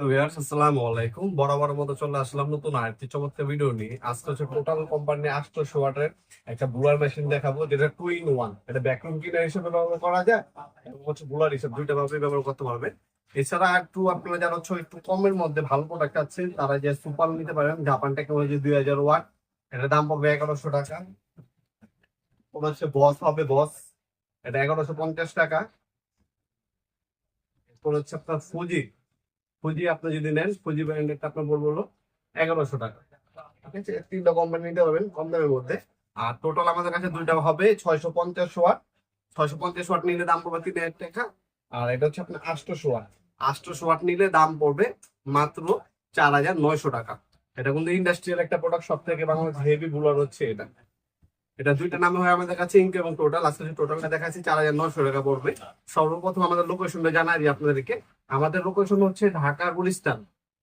তো মতো চলে আসলাম নতুন ভিডিও নিয়ে। হচ্ছে টোটাল কোম্পানি একটা বুলার মেশিন দেখাবো, যেটা টু ইন ওয়ান এটা হিসেবে ব্যবহার করা যায় দুইটা ভাবে ব্যবহার করতে এছাড়া একটু একটু কমের মধ্যে ভালো তারা যে সুপার নিতে পারেন জাপান টেকনোলজি দুই হাজার ওয়াট এটার দাম পড়বে এগারোশো টাকা। ওটা হচ্ছে বস হবে বস এটা এগারোশো পঞ্চাশ টাকা। হচ্ছে আপনার ফুজি আপনি যদি নেন ফুজি ব্র্যান্ডেরটা আপনার বলব হলো এগারোশো টাকা। ঠিক আছে? তিনটা কোম্পানি নিতে পারবেন কম দামের মধ্যে। আর টোটাল আমাদের কাছে দুইটা হবে, ছয়শো পঞ্চাশ ওয়াট। ছয়শো পঞ্চাশ ওয়াট নিলে দাম পড়বে তিন হাজার টাকা। আর এটা হচ্ছে আপনার আটশোশো ওয়াট। আটশোশো ওয়াট নিলে দাম পড়বে মাত্র চার হাজার নয়শো টাকা। এটা কিন্তু ইন্ডাস্ট্রিয়াল একটা প্রোডাক্ট সব থেকে বাংলাদেশ হেভি বুলার হচ্ছে এটা। এটা দুইটা নামে হয় আমাদের কাছে ইনক এবং টোটাল আজকে টোটালটা দেখাচ্ছি, চার হাজার নয়শো টাকা পড়বে। সর্বপ্রথম আমাদের লোকেশনটা জানাই আপনাদেরকে। আমাদের লোকেশন হচ্ছে ঢাকা, গুলিস্তান।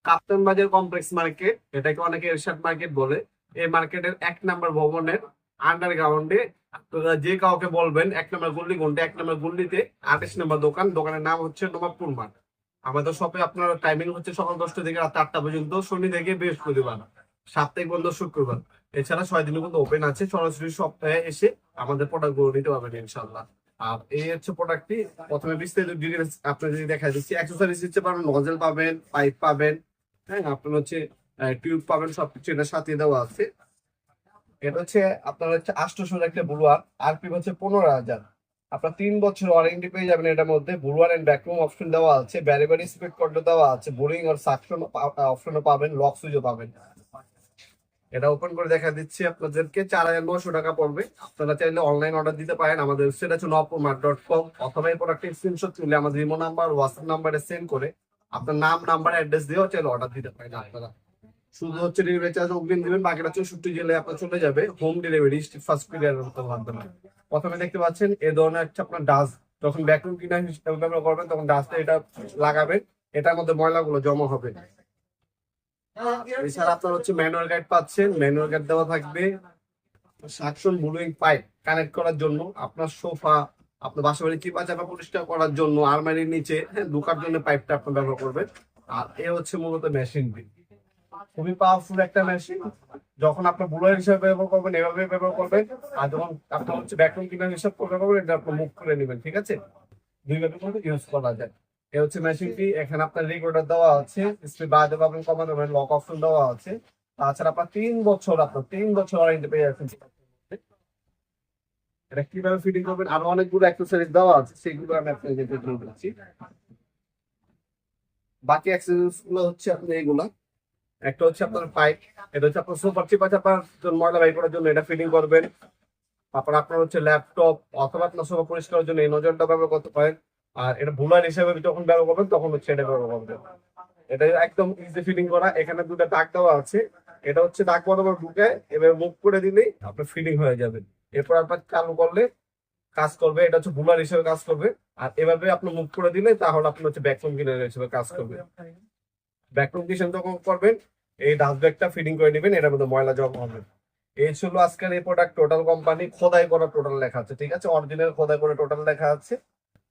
কাপ্তান বাজার কমপ্লেক্স মার্কেট এটাকে অনেকে এরশাদ মার্কেট বলে। এই মার্কেটের এক নম্বর ভবনের আন্ডারগ্রাউন্ডে আপনারা যে কাউকে বলবেন, এক নম্বর গুল্লি কোনটা এক নম্বর গুল্লিতে আঠাশ নম্বর দোকান। দোকানের নাম হচ্ছে নবাবপুর মাঠ। আমাদের শপে আপনার টাইমিং হচ্ছে সকাল দশটা থেকে রাত আটটা পর্যন্ত, শনি থেকে বৃহস্পতিবার, সাপ্তাহিক বন্ধ শুক্রবার। এছাড়া ছয় দিনের মধ্যে ওপেন আছে। সরাসরি সপ্তাহে এসে আমাদের প্রোডাক্টগুলো নিতে পারবেন ইনশাল্লাহ আর এই হচ্ছে প্রোডাক্টটি প্রথমে বিস্তারিত ডিটেলস আপনার যদি দেখা দিচ্ছি। অ্যাক্সেসরিজ দিতে পারবেন নজেল পাবেন পাইপ পাবেন হ্যাঁ আপনার হচ্ছে টিউব পাবেন, সবকিছু এটা সাথে দেওয়া আছে। এটা হচ্ছে আপনার হচ্ছে আষ্টশোর একটা বুলুয়ার আরপি হচ্ছে পনেরো হাজার। আপনার তিন বছর ওয়ারেন্টি পেয়ে যাবেন এটার মধ্যে। বুলুয়ার এন্ড ব্যাকরুম অপশন দেওয়া আছে। ব্যারি ব্যারি স্পিড কন্ট্রোল দেওয়া আছে। বোরিং আর সাকশন অপশনও পাবেন লক সুইচও পাবেন। এটা ওপেন করে দেখা দিচ্ছি আপনাদেরকে। চার হাজার নশো টাকা পড়বে। আপনারা চাইলে অনলাইন অর্ডার দিতে পারেন। আমাদের ওয়েবসাইট আছে নপুরমার্ট ডট কম অথবা এই প্রোডাক্টের স্ক্রিনশট তুলে আমাদের ইমো নাম্বার হোয়াটসঅ্যাপ নাম্বারে সেন্ড করে আপনার নাম নাম্বার অ্যাড্রেস দিয়েও চাইলে অর্ডার দিতে পারেন আপনারা। শুধু হচ্ছে ডেলিভারি চার্জ অগ্রিম দিবেন, বাকিটা চৌষট্টি জেলে আপনার চলে যাবে। হোম ডেলিভারি ফার্স্ট পারবেন না প্রথমে দেখতে পাচ্ছেন, এ ধরনের একটা আপনার ডাস্ট যখন ব্যাকরুম কিনা ব্যবহার করবেন, তখন ডাস্টে এটা লাগাবেন। এটার মধ্যে ময়লাগুলো জমা হবে। এছাড়া আপনার হচ্ছে ম্যানুয়াল গাইড পাচ্ছেন ম্যানুয়াল গাইড দেওয়া থাকবে। সাকশন ব্লুইং পাইপ কানেক্ট করার জন্য, আপনার সোফা, আপনার বাসা বাড়ি চিপা চাপা পরিষ্কার করার জন্য, আলমারির নিচে হ্যাঁ ঢোকার জন্য পাইপটা আপনি ব্যবহার করবেন। আর এ হচ্ছে মূলত মেশিনটি খুবই পাওয়ারফুল একটা মেশিন যখন আপনার বুলার হিসাবে ব্যবহার করবেন, এভাবে ব্যবহার করবেন। আর যখন আপনার হচ্ছে ব্যাকরুম কিনার হিসাব করে করবেন, এটা আপনি মুখ করে নেবেন, ঠিক আছে? দুইভাবে কিন্তু ইউজ করা যায়। এ হচ্ছে মেশিনটি এখানে আপনার রেকর্ডার দেওয়া আছে স্পিড বাড়াতে পারবেন, কমাতে পারবেন লক অপশন দেওয়া আছে। তাছাড়া আপনার তিন বছর, আপনার তিন বছর ওয়ারেন্টি পেয়ে যাচ্ছেন। এটা কীভাবে ফিটিং করবেন? আরও অনেকগুলো অ্যাক্সেসরিজ দেওয়া আছে, সেগুলো আমি আপনাদের তুলে দিচ্ছি বাকি অ্যাক্সেসরিজগুলো হচ্ছে আপনি এগুলা। একটা হচ্ছে আপনার পাইপ এটা হচ্ছে আপনার সুপার চিপা চাপার জন্য ময়লা বাই করার জন্য এটা ফিটিং করবেন। তারপর আপনার হচ্ছে ল্যাপটপ অথবা আপনার সোফা পরিষ্কারের জন্য এই নজরটা ব্যবহার করতে পারেন। আর এটা বুলার হিসেবে যখন ব্যবহার করবেন, তখন হচ্ছে এটা ব্যবহার করবেন। এটা একদম ইজি ফিটিং করা। এখানে দুটো দাগ দেওয়া আছে। এটা হচ্ছে দাগ বরাবর ঢুকে এবার মুখ করে দিলেই আপনার ফিটিং হয়ে যাবে। এরপর আপনার চালু করলে কাজ করবে। এটা হচ্ছে বুলার হিসেবে কাজ করবে। আর এভাবে আপনি মুখ করে দিলে তাহলে আপনি হচ্ছে ব্যাকরুম ক্লিনার হিসেবে কাজ করবে। ব্যাকরুম কিচেন যখন করবেন, এই ডাস্ট ব্যাগটা ফিটিং করে নেবেন। এটার মধ্যে ময়লা জমা হবে। এই ছিল আজকের এই প্রোডাক্ট টোটাল কোম্পানি খোদাই করা টোটাল লেখা আছে, ঠিক আছে? অরিজিনাল খোদাই করে টোটাল লেখা আছে।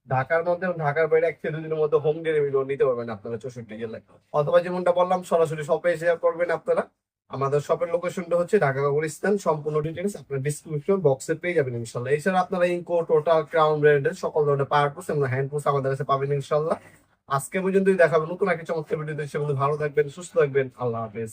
ঢাকার মধ্যে ঢাকার বাইরে এক দুদিনের মধ্যে হোম ডেলিভারি নিতে পারবেন আপনারা চৌষট্টি জেলায় অথবা যেমনটা বললাম, সরাসরি শপে এসে করবেন আপনারা। আমাদের শপের লোকেশনটা হচ্ছে ঢাকা গুলিস্তান সম্পূর্ণ ডিটেলস আপনার ডিসক্রিপশন বক্সে পেয়ে যাবেন ইনশাল্লাহ এছাড়া আপনারা ইনকো, টোটাল ক্রাউন ব্র্যান্ডের সকল ধরনের পাওয়ার পুস এবং হ্যান্ড পুস আমাদের কাছে পাবেন ইনশাল্লাহ আজকে পর্যন্তই দেখাবেন নতুন একটা চমৎকার ভিডিও সেগুলো ভালো থাকবেন, সুস্থ থাকবেন। আল্লাহ হাফেজ।